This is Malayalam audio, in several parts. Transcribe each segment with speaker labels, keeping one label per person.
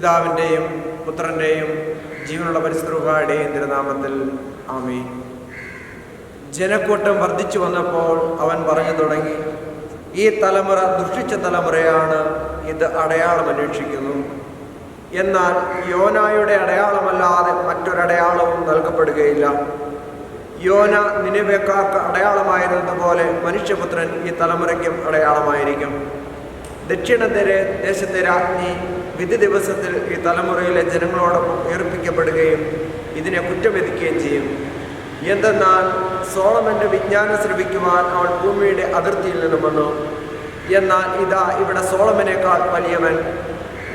Speaker 1: പിതാവിന്റെയും പുത്രന്റെയും ജീവനുള്ള പരിസ്ഥിതിയുടെയും തിരുനാമത്തിൽ ആമീൻ. ജനക്കൂട്ടം വർദ്ധിച്ചു വന്നപ്പോൾ അവൻ പറഞ്ഞു തുടങ്ങി ഈ തലമുറ ദുഷിച്ച തലമുറയാണ് ഇത് അടയാളം അന്വേഷിക്കുന്നു. എന്നാൽ യോനായുടെ അടയാളമല്ലാതെ മറ്റൊരടയാളവും നൽകപ്പെടുകയില്ല. യോന നിനവേക്കാർക്ക് അടയാളമായിരുന്നതുപോലെ മനുഷ്യപുത്രൻ ഈ തലമുറയ്ക്കും അടയാളമായിരിക്കും. ദക്ഷിണത്തിലെ ദേശത്തെ രാജ്ഞി വിധി ദിവസത്തിൽ ഈ തലമുറയിലെ ജനങ്ങളോടൊപ്പം ഏർപ്പിക്കപ്പെടുകയും ഇതിനെ കുറ്റമെതിക്കുകയും ചെയ്യും. എന്തെന്നാൽ സോളമന്റെ വിജ്ഞാനം ശ്രമിക്കുവാൻ അവൾ ഭൂമിയുടെ അതിർത്തിയിൽ നിന്നും വന്നു. എന്നാൽ ഇതാ ഇവിടെ സോളമനേക്കാൾ വലിയവൻ.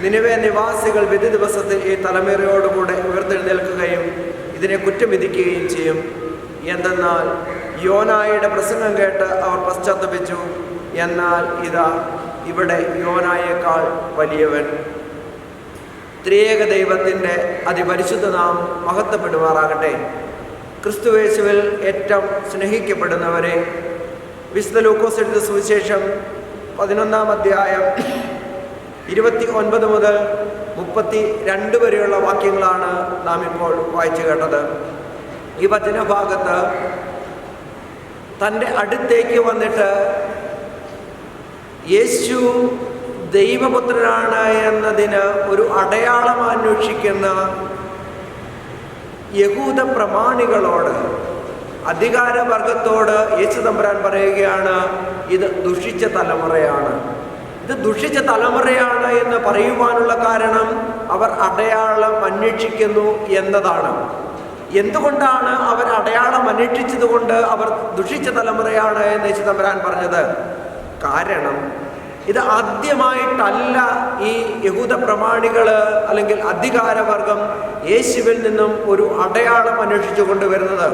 Speaker 1: നിലവെ നിവാസികൾ വിധി ദിവസത്തിൽ ഈ തലമുറയോടുകൂടെ ഉയർത്തെഴുന്നേൽക്കുകയും ഇതിനെ കുറ്റം വിധിക്കുകയും ചെയ്യും. എന്തെന്നാൽ യോനായുടെ പ്രസംഗം കേട്ട് അവർ പശ്ചാത്തപിച്ചു. എന്നാൽ ഇതാ ഇവിടെ യോനായേക്കാൾ വലിയവൻ. ത്രിയേക ദൈവത്തിന്റെ അതിപരിശുദ്ധ നാം മഹത്വപ്പെടുമാറാകട്ടെ. ക്രിസ്തുവേശുവിൽ ഏറ്റവും സ്നേഹിക്കപ്പെടുന്നവരെ വിശുദ്ധ ലൂക്കോസ് എഴുത സുവിശേഷം പതിനൊന്നാം അധ്യായം ഇരുപത്തി ഒൻപത് മുതൽ മുപ്പത്തി രണ്ട് വരെയുള്ള വാക്യങ്ങളാണ് നാം ഇപ്പോൾ വായിച്ചു കേട്ടത്. ഈ വചനഭാഗത്ത് തന്റെ അടുത്തേക്ക് വന്നിട്ട് യേശു ദൈവപുത്രനാണ് എന്നതിന് ഒരു അടയാളം അന്വേഷിക്കുന്ന യഹൂദ പ്രമാണികളോട് അധികാരവർഗത്തോട് യേശു തമ്പുരാൻ പറയുകയാണ് ഇത് ദുഷിച്ച തലമുറയാണ്. ഇത് ദുഷിച്ച തലമുറയാണ് എന്ന് പറയുവാനുള്ള കാരണം അവർ അടയാളം അന്വേഷിക്കുന്നു എന്നതാണ്. എന്തുകൊണ്ടാണ് അവർ അടയാളം അന്വേഷിച്ചത് കൊണ്ട് അവർ ദുഷിച്ച തലമുറയാണ് എന്ന് യേശു തമ്പുരാൻ പറഞ്ഞത്? കാരണം ഇത് ആദ്യമായിട്ടല്ല ഈ യഹൂദ പ്രമാണികൾ അല്ലെങ്കിൽ അധികാരവർഗം യേശുവിൽ നിന്നും ഒരു അടയാളം അന്വേഷിച്ചു കൊണ്ടുവരുന്നത്.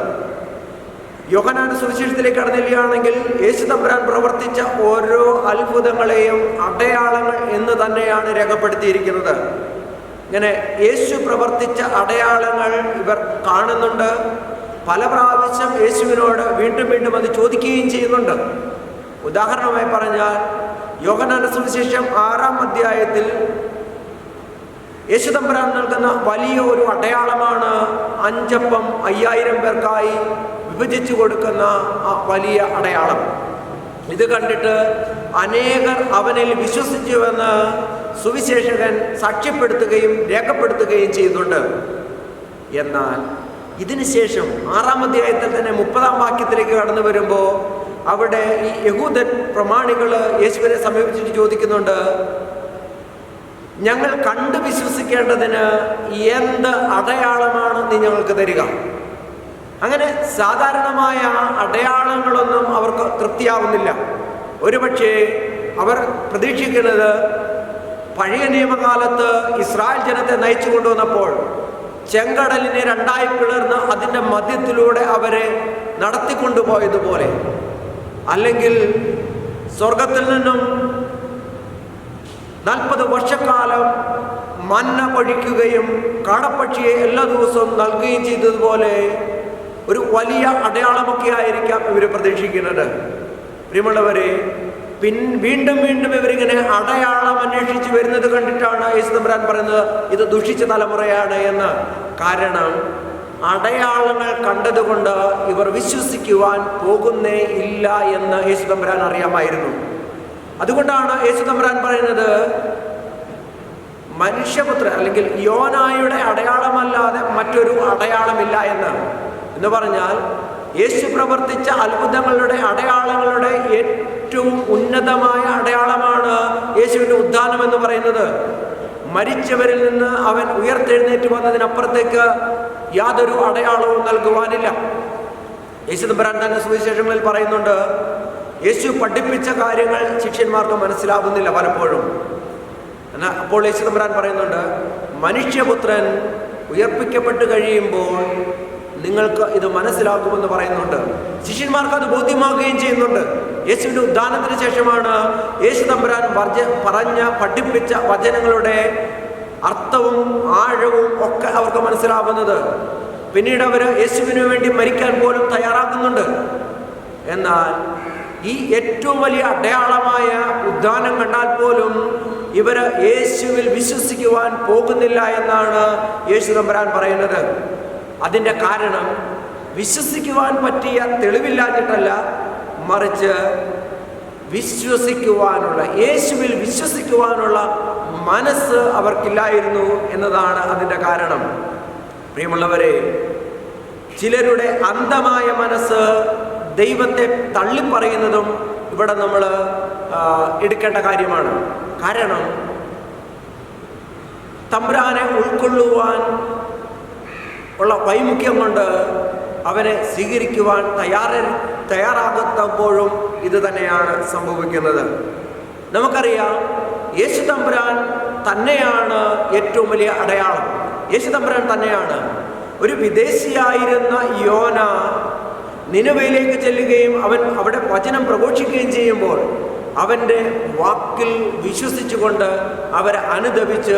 Speaker 1: യോഹനാൻ സുവിശേഷത്തിലേക്ക് കടന്നില്ലാണെങ്കിൽ യേശു തമ്പുരാൻ പ്രവർത്തിച്ച ഓരോ അത്ഭുതങ്ങളെയും അടയാളങ്ങൾ എന്ന് തന്നെയാണ് രേഖപ്പെടുത്തിയിരിക്കുന്നത്. ഇങ്ങനെ യേശു പ്രവർത്തിച്ച അടയാളങ്ങൾ ഇവർ കാണുന്നുണ്ട്. പല പ്രാവശ്യം യേശുവിനോട് വീണ്ടും വീണ്ടും അത് ചോദിക്കുകയും ചെയ്യുന്നുണ്ട്. ഉദാഹരണമായി പറഞ്ഞാൽ യോഹനാന സുവിശേഷം ആറാം അധ്യായത്തിൽ യേശുദമ്പരാൻ നൽകുന്ന വലിയ ഒരു അടയാളമാണ് അഞ്ചപ്പം അയ്യായിരം പേർക്കായി വിഭജിച്ചു കൊടുക്കുന്ന ആ വലിയ അടയാളം. ഇത് കണ്ടിട്ട് അനേകർ അവനിൽ വിശ്വസിച്ചുവെന്ന് സുവിശേഷകൻ സാക്ഷ്യപ്പെടുത്തുകയും രേഖപ്പെടുത്തുകയും ചെയ്യുന്നുണ്ട്. എന്നാൽ ഇതിനുശേഷം ആറാം അധ്യായത്തിൽ തന്നെ മുപ്പതാം വാക്യത്തിലേക്ക് കടന്നു വരുമ്പോൾ അവിടെ ഈ യഹൂദൻ പ്രമാണികൾ യേശുവിനെ സമീപിച്ചിട്ട് ചോദിക്കുന്നുണ്ട് ഞങ്ങൾ കണ്ടു വിശ്വസിക്കേണ്ടതിന് എന്ത് അടയാളമാണ് നീ ഞങ്ങൾക്ക് തരിക? അങ്ങനെ സാധാരണമായ അടയാളങ്ങളൊന്നും അവർക്ക് തൃപ്തിയാവുന്നില്ല. ഒരുപക്ഷെ അവർ പ്രതീക്ഷിക്കുന്നത് പഴയ നിയമകാലത്ത് ഇസ്രായേൽ ജനത്തെ നയിച്ചു കൊണ്ടുവന്നപ്പോൾ ചെങ്കടലിനെ രണ്ടായി പിളർന്ന് അതിന്റെ മധ്യത്തിലൂടെ അവരെ നടത്തിക്കൊണ്ടുപോയതുപോലെ. അല്ലെങ്കിൽ സ്വർഗത്തിൽ നിന്നും നാൽപ്പത് വർഷക്കാലം മന്ന പൊഴിക്കുകയും കാടപ്പക്ഷിയെ എല്ലാ ദിവസവും നൽകുകയും ചെയ്തതുപോലെ ഒരു വലിയ അടയാളമൊക്കെ ആയിരിക്കാം ഇവർ പ്രതീക്ഷിക്കുന്നത്. പ്രിയമുള്ളവരെ പിൻ വീണ്ടും വീണ്ടും ഇവരിങ്ങനെ അടയാളം അന്വേഷിച്ച് വരുന്നത് കണ്ടിട്ടാണ് യേശുദമ്പരാൻ പറയുന്നത് ഇത് ദുഷിച്ച തലമുറയാണ് എന്ന്. കാരണം അടയാളങ്ങൾ കണ്ടതുകൊണ്ട് ഇവർ വിശ്വസിക്കുവാൻ പോകുന്നേ ഇല്ല എന്ന് യേശു തമ്പുരാൻ അറിയാമായിരുന്നു. അതുകൊണ്ടാണ് യേശു തമ്പുരാൻ പറയുന്നത് മനുഷ്യപുത്ര അല്ലെങ്കിൽ യോനായുടെ അടയാളമല്ലാതെ മറ്റൊരു അടയാളമില്ല എന്ന്. എന്ന് പറഞ്ഞാൽ യേശു പ്രവർത്തിച്ച അത്ഭുതങ്ങളുടെ അടയാളങ്ങളുടെ ഏറ്റവും ഉന്നതമായ അടയാളമാണ് യേശുവിന്റെ ഉദ്ധാനം എന്ന് പറയുന്നത്. മരിച്ചവരിൽ നിന്ന് അവൻ ഉയർത്തെഴുന്നേറ്റ് വന്നതിനപ്പുറത്തേക്ക് യാതൊരു അടയാളവും നൽകുവാനില്ല. യേശു തമ്പുരാൻ സുവിശേഷങ്ങളിൽ പറയുന്നുണ്ട് യേശു പഠിപ്പിച്ച കാര്യങ്ങൾ ശിഷ്യന്മാർക്ക് മനസ്സിലാകുന്നില്ല പലപ്പോഴും. എന്നാൽ അപ്പോൾ യേശു തമ്പുരാൻ പറയുന്നുണ്ട് മനുഷ്യപുത്രൻ ഉയർപ്പിക്കപ്പെട്ട് കഴിയുമ്പോൾ നിങ്ങൾക്ക് ഇത് മനസ്സിലാക്കുമെന്ന് പറയുന്നുണ്ട്. ശിഷ്യന്മാർക്ക് അത് ബോധ്യമാക്കുകയും ചെയ്യുന്നുണ്ട്. യേശുവിന്റെ ഉദ്ധാനത്തിന് ശേഷമാണ് യേശു തമ്പുരാൻ വർജ പറഞ്ഞ പഠിപ്പിച്ച വചനങ്ങളുടെ അർത്ഥവും ആഴവും ഒക്കെ അവർക്ക് മനസ്സിലാവുന്നത്. പിന്നീട് അവർ യേശുവിന് വേണ്ടി മരിക്കാൻ പോലും തയ്യാറാക്കുന്നുണ്ട്. എന്നാൽ ഈ ഏറ്റവും വലിയ അടയാളമായ ഉദ്ധാനം കണ്ടാൽ പോലും ഇവർ യേശുവിൽ വിശ്വസിക്കുവാൻ പോകുന്നില്ല എന്നാണ് യേശു തമ്പരാൻ പറയുന്നത്. അതിന്റെ കാരണം വിശ്വസിക്കുവാൻ പറ്റിയ തെളിവില്ലാഞ്ഞിട്ടല്ല മറിച്ച് വിശ്വസിക്കുവാനുള്ള യേശുവിൽ വിശ്വസിക്കുവാനുള്ള മനസ്സ് അവർക്കില്ലായിരുന്നു എന്നതാണ് അതിന്റെ കാരണം. പ്രിയമുള്ളവരെ ചിലരുടെ അന്ധമായ മനസ്സ് ദൈവത്തെ തള്ളിപ്പറയുന്നതും ഇവിടെ നമ്മൾ എടുക്കേണ്ട കാര്യമാണ്. കാരണം തമ്പ്രാനെ ഉൾക്കൊള്ളുവാൻ ഉള്ള വൈമുഖ്യം കൊണ്ട് അവനെ സ്വീകരിക്കുവാൻ തയ്യാറ തയ്യാറാകുമ്പോഴും ഇത് തന്നെയാണ് സംഭവിക്കുന്നത്. നമുക്കറിയാം യേശു തമ്പുരാൻ തന്നെയാണ് ഏറ്റവും വലിയ അടയാളം. യേശു തമ്പുരാൻ തന്നെയാണ്. ഒരു വിദേശിയായിരുന്ന യോന നിലവയിലേക്ക് ചെല്ലുകയും അവൻ അവിടെ വചനം പ്രഘോഷിക്കുകയും ചെയ്യുമ്പോൾ അവന്റെ വാക്കിൽ വിശ്വസിച്ചുകൊണ്ട് അവരെ അനുദപിച്ച്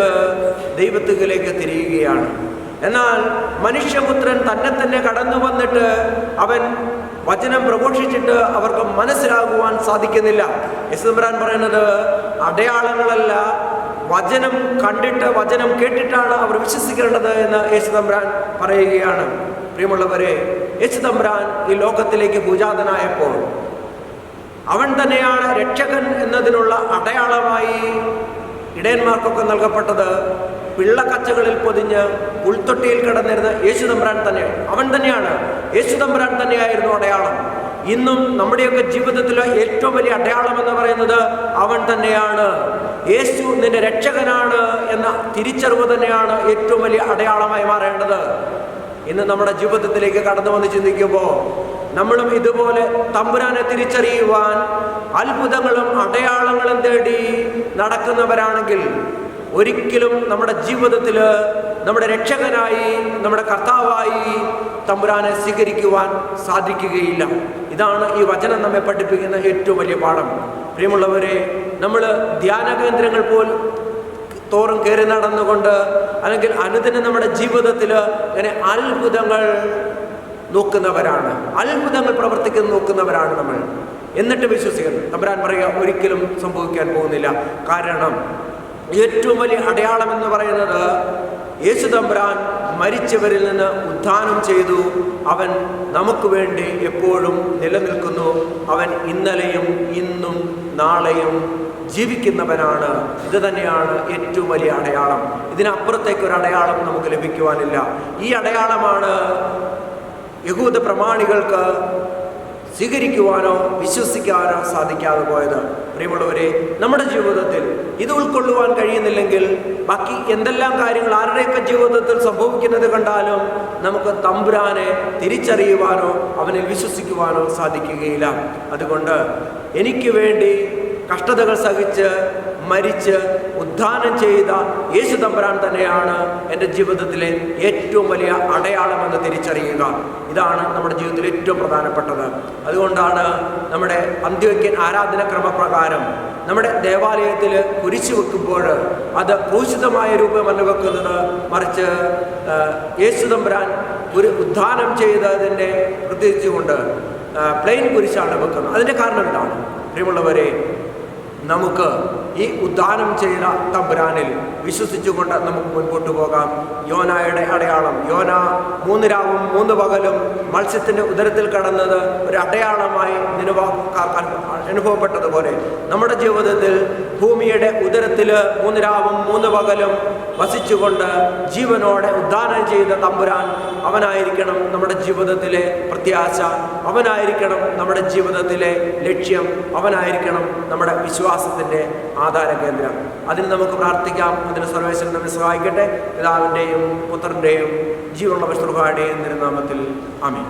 Speaker 1: ദൈവത്തിലേക്ക് തിരിയുകയാണ്. എന്നാൽ മനുഷ്യപുത്രൻ തന്നെ തന്നെ കടന്നു വന്നിട്ട് അവൻ വചനം പ്രഘോഷിച്ചിട്ട് അവർക്ക് മനസ്സിലാകുവാൻ സാധിക്കുന്നില്ല. യശുദമ്പരാൻ പറയുന്നത് അടയാളങ്ങളല്ല വചനം കണ്ടിട്ട് വചനം കേട്ടിട്ടാണ് അവർ വിശ്വസിക്കേണ്ടത് എന്ന് യേശുദമ്പരാൻ പറയുകയാണ്. പ്രിയമുള്ളവരെ യേശുദമ്പരാൻ ഈ ലോകത്തിലേക്ക് പൂജാതനായപ്പോൾ അവൻ തന്നെയാണ് രക്ഷകൻ എന്നതിനുള്ള അടയാളമായി ഇടയന്മാർക്കൊക്കെ നൽകപ്പെട്ടത്. പിള്ളക്കച്ചകളിൽ പൊതിഞ്ഞ് പുൽത്തൊട്ടിയിൽ കിടന്നിരുന്ന യേശു തമ്പുരാൻ തന്നെയാണ് അവൻ തന്നെയാണ്. യേശു തമ്പുരാൻ തന്നെയായിരുന്നു അടയാളം. ഇന്നും നമ്മുടെയൊക്കെ ജീവിതത്തിലെ ഏറ്റവും വലിയ അടയാളം എന്ന് പറയുന്നത് അവൻ തന്നെയാണ്. യേശു നിന്റെ രക്ഷകനാണ് എന്ന തിരിച്ചറിവ് തന്നെയാണ് ഏറ്റവും വലിയ അടയാളമായി മാറേണ്ടത്. ഇന്ന് നമ്മുടെ ജീവിതത്തിലേക്ക് കടന്നു വന്ന് ചിന്തിക്കുമ്പോൾ നമ്മളും ഇതുപോലെ തമ്പുരാനെ തിരിച്ചറിയുവാൻ അത്ഭുതങ്ങളും അടയാളങ്ങളും തേടി നടക്കുന്നവരാണെങ്കിൽ ഒരിക്കലും നമ്മുടെ ജീവിതത്തിൽ നമ്മുടെ രക്ഷകനായി നമ്മുടെ കർത്താവായി തമ്പുരാനെ സ്വീകരിക്കുവാൻ സാധിക്കുകയില്ല. ഇതാണ് ഈ വചനം നമ്മെ പഠിപ്പിക്കുന്ന ഏറ്റവും വലിയ പാഠം. പ്രിയമുള്ളവരെ നമ്മൾ ധ്യാന കേന്ദ്രങ്ങൾ പോൽ തോറും കയറി നടന്നുകൊണ്ട് അല്ലെങ്കിൽ അനുദിനം നമ്മുടെ ജീവിതത്തിൽ ഇങ്ങനെ അത്ഭുതങ്ങൾ നോക്കുന്നവരാണ്. അത്ഭുതങ്ങൾ പ്രവർത്തിക്കുന്ന നോക്കുന്നവരാണ് നമ്മൾ. എന്നിട്ട് വിശ്വസിക്കുന്നു. തമ്പുരാൻ പറയുക ഒരിക്കലും സംഭവിക്കാൻ പോകുന്നില്ല. കാരണം ഏറ്റവും വലിയ അടയാളം എന്ന് പറയുന്നത് യേശു തമ്പുരാൻ മരിച്ചവരിൽ നിന്ന് ഉദ്ധാനം ചെയ്തു. അവൻ നമുക്ക് വേണ്ടി എപ്പോഴും നിലനിൽക്കുന്നു. അവൻ ഇന്നലെയും ഇന്നും നാളെയും ജീവിക്കുന്നവനാണ്. ഇത് തന്നെയാണ് ഏറ്റവും വലിയ അടയാളം. ഇതിനപ്പുറത്തേക്ക് ഒരു അടയാളം നമുക്ക് ലഭിക്കുവാനില്ല. ഈ അടയാളമാണ് യഹൂദ പ്രമാണികൾക്ക് സ്വീകരിക്കുവാനോ വിശ്വസിക്കാനോ സാധിക്കാതെ പോയത്. പ്രിയമുള്ളവരെ നമ്മുടെ ജീവിതത്തിൽ ഇത് ഉൾക്കൊള്ളുവാൻ കഴിയുന്നില്ലെങ്കിൽ ബാക്കി എന്തെല്ലാം കാര്യങ്ങൾ ആരുടെയൊക്കെ ജീവിതത്തിൽ സംഭവിക്കുന്നത് കണ്ടാലും നമുക്ക് തമ്പുരാനെ തിരിച്ചറിയുവാനോ അവനെ വിശ്വസിക്കുവാനോ സാധിക്കുകയില്ല. അതുകൊണ്ട് എനിക്ക് വേണ്ടി കഷ്ടതകൾ സഹിച്ച് മരിച്ച് ഉദ്ധാനം ചെയ്ത യേശു തമ്പുരാൻ തന്നെയാണ് എന്റെ ജീവിതത്തിലെ ഏറ്റവും വലിയ അടയാളമെന്ന് തിരിച്ചറിയുക. ഇതാണ് നമ്മുടെ ജീവിതത്തിൽ ഏറ്റവും പ്രധാനപ്പെട്ടത്. അതുകൊണ്ടാണ് നമ്മുടെ അന്ത്യോക്യൻ ആരാധനക്രമപ്രകാരം നമ്മുടെ ദേവാലയത്തിൽ കുരിശു വെക്കുമ്പോൾ അത് ക്രൂശിതമായ രൂപമല്ല വെക്കുന്നത് മറിച്ച് യേശു തമ്പുരാൻ ഒരു ഉദ്ധാനം ചെയ്തതിന്റെ പ്രത്യേകിച്ചുകൊണ്ട് പ്ലെയിൻ കുരിശാണ് വെക്കുന്നത്. അതിന്റെ കാരണം എന്താണ് പ്രിയമുള്ളവരെ നമുക്ക് ഈ ഉദ്ധാനം ചെയ്ത തമ്പുരാനിൽ വിശ്വസിച്ചുകൊണ്ട് നമുക്ക് മുൻപോട്ട് പോകാം. യോനായുടെ അടയാളം. യോന മൂന്ന് രാവും മൂന്ന് പകലും മത്സ്യത്തിന്റെ ഉദരത്തിൽ കടന്നത് ഒരു അടയാളമായി അനുഭവപ്പെട്ടതുപോലെ നമ്മുടെ ജീവിതത്തിൽ ഭൂമിയുടെ ഉദരത്തിൽ മൂന്ന് രാവും മൂന്ന് പകലും വസിച്ചുകൊണ്ട് ജീവനോടെ ഉദ്ധാനം ചെയ്ത തമ്പുരാൻ അവനായിരിക്കണം നമ്മുടെ ജീവിതത്തിലെ പ്രത്യാശ. അവനായിരിക്കണം നമ്മുടെ ജീവിതത്തിലെ ലക്ഷ്യം. അവനായിരിക്കണം നമ്മുടെ വിശ്വാസത്തിന്റെ ആധാര കേന്ദ്രം അതിൽ നമുക്ക് പ്രാർത്ഥിക്കാം. അതിന് സർവേശ്വരൻ നമ്മെ സഹായിക്കട്ടെ. പിതാവിന്റെയും പുത്രന്റെയും ജീവനുള്ള വിഷ്ണുഹാടെയും തിരുനാമത്തിൽ. ആമീൻ.